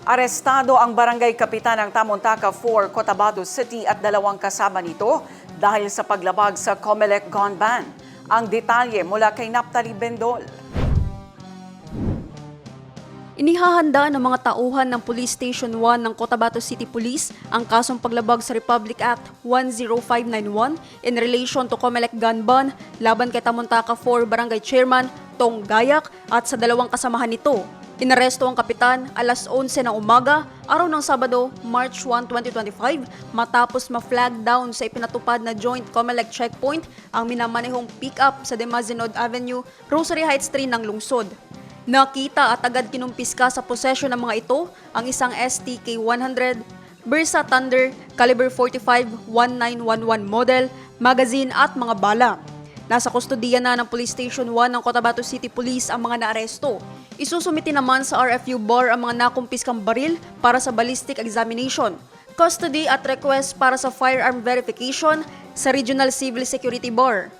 Arestado ang barangay kapitan ng Tamontaka 4, Cotabato City at dalawang kasama nito dahil sa paglabag sa Comelec Gone Ban. Ang detalye mula kay Naptali Bendol. Inihahanda ng mga tauhan ng Police Station 1 ng Cotabato City Police ang kasong paglabag sa Republic Act 10591 in relation to Comelec gun ban laban kay Tamontaka 4 Barangay Chairman Tong Gayak at sa dalawang kasamahan nito. Inaresto ang kapitan alas 11 ng umaga, araw ng Sabado, March 1, 2025, matapos ma-flag down sa ipinatupad na joint Comelec checkpoint ang minamanehong pick-up sa Demazinod Avenue, Rosary Heights 3 ng lungsod. Nakita at agad kinumpiska sa posesyon ng mga ito ang isang STK-100, Bersa Thunder, caliber 45, 1911 model, magazine at mga bala. Nasa kustodiya na ng Police Station 1 ng Cotabato City Police ang mga naaresto. Isusumiti naman sa RFU bar ang mga nakumpiskang baril para sa ballistic examination. Custody at request para sa firearm verification sa Regional Civil Security Bar.